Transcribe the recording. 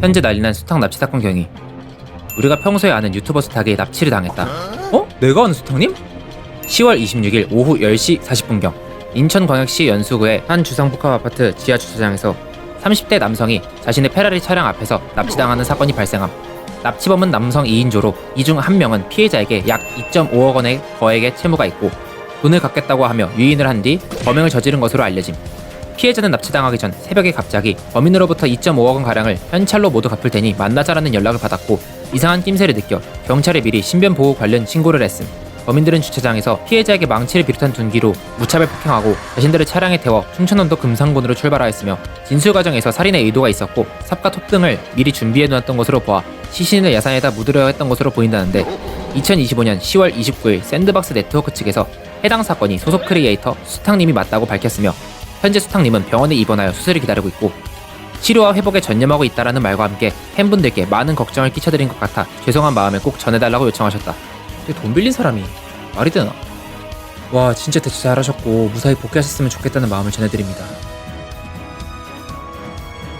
현재 난리난 수탁 납치 사건 경위 우리가 평소에 아는 유튜버 수탁에 납치를 당했다 어? 내가 아는 수탁님? 10월 26일 오후 10시 40분경 인천광역시 연수구의 한 주상복합 아파트 지하 주차장에서 30대 남성이 자신의 페라리 차량 앞에서 납치당하는 사건이 발생함 납치범은 남성 2인조로 이 중 한 명은 피해자에게 약 2.5억 원의 거액의 채무가 있고 돈을 갚겠다고 하며 유인을 한 뒤 범행을 저지른 것으로 알려짐. 피해자는 납치당하기 전 새벽에 갑자기 범인으로부터 2.5억 원 가량을 현찰로 모두 갚을 테니 만나자라는 연락을 받았고 이상한 낌새를 느껴 경찰에 미리 신변 보호 관련 신고를 했음. 범인들은 주차장에서 피해자에게 망치를 비롯한 둔기로 무차별 폭행하고 자신들을 차량에 태워 충청남도 금상군으로 출발하였으며 진술 과정에서 살인의 의도가 있었고 삽과 톱 등을 미리 준비해 놓았던 것으로 보아 시신을 야산에다 묻으려 했던 것으로 보인다는데 2025년 10월 29일 샌드박스 네트워크 측에서 해당 사건이 소속 크리에이터 수탁님이 맞다고 밝혔으며 현재 수탁님은 병원에 입원하여 수술을 기다리고 있고 치료와 회복에 전념하고 있다라는 말과 함께 팬분들께 많은 걱정을 끼쳐드린 것 같아 죄송한 마음을 꼭 전해달라고 요청하셨다. 근데 돈 빌린 사람이 말이 되나? 와 진짜 대처 잘하셨고 무사히 복귀하셨으면 좋겠다는 마음을 전해드립니다.